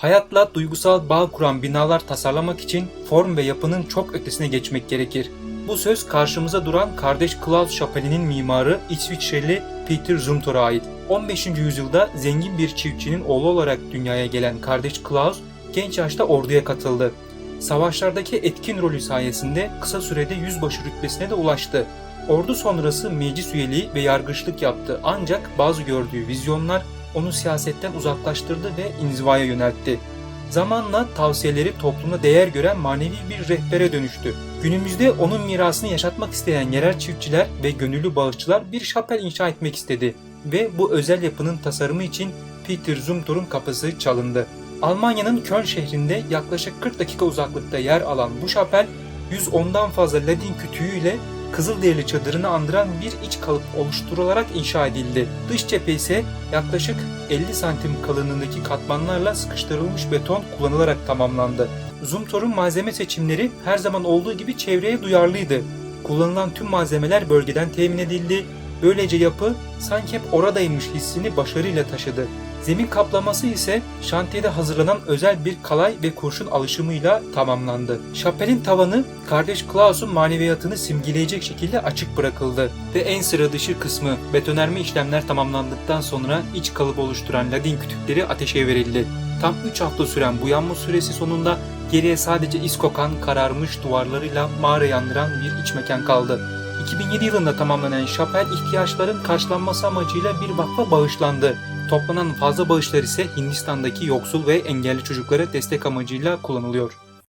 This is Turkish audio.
Hayatla duygusal bağ kuran binalar tasarlamak için form ve yapının çok ötesine geçmek gerekir. Bu söz karşımıza duran kardeş Klaus Şapeli'nin mimarı İsviçreli Peter Zumthor'a ait. 15. yüzyılda zengin bir çiftçinin oğlu olarak dünyaya gelen kardeş Klaus genç yaşta orduya katıldı. Savaşlardaki etkin rolü sayesinde kısa sürede yüzbaşı rütbesine de ulaştı. Ordu sonrası meclis üyeliği ve yargıçlık yaptı ancak bazı gördüğü vizyonlar onu siyasetten uzaklaştırdı ve inzivaya yöneltti. Zamanla tavsiyeleri toplumda değer gören manevi bir rehbere dönüştü. Günümüzde onun mirasını yaşatmak isteyen yerel çiftçiler ve gönüllü bağışçılar bir şapel inşa etmek istedi ve bu özel yapının tasarımı için Peter Zumthor'un kapısı çalındı. Almanya'nın Köln şehrinde yaklaşık 40 dakika uzaklıkta yer alan bu şapel 110'dan fazla Ladin kütüğüyle Kızılderili çadırını andıran bir iç kalıp oluşturularak inşa edildi. Dış cephe ise yaklaşık 50 santim kalınlığındaki katmanlarla sıkıştırılmış beton kullanılarak tamamlandı. Zumthor'un malzeme seçimleri her zaman olduğu gibi çevreye duyarlıydı. Kullanılan tüm malzemeler bölgeden temin edildi. Böylece yapı sanki hep oradaymış hissini başarıyla taşıdı. Zemin kaplaması ise şantiyede hazırlanan özel bir kalay ve kurşun alışımıyla tamamlandı. Şapelin tavanı kardeş Klaus'un maneviyatını simgeleyecek şekilde açık bırakıldı ve en sıra dışı kısmı betonerme işlemler tamamlandıktan sonra iç kalıp oluşturan ladin kütükleri ateşe verildi. Tam 3 hafta süren bu yanma süresi sonunda geriye sadece iz kokan kararmış duvarlarıyla mağarayı andıran bir iç mekan kaldı. 2007 yılında tamamlanan şapel ihtiyaçların karşılanması amacıyla bir vakfa bağışlandı. Toplanan fazla bağışlar ise Hindistan'daki yoksul ve engelli çocuklara destek amacıyla kullanılıyor.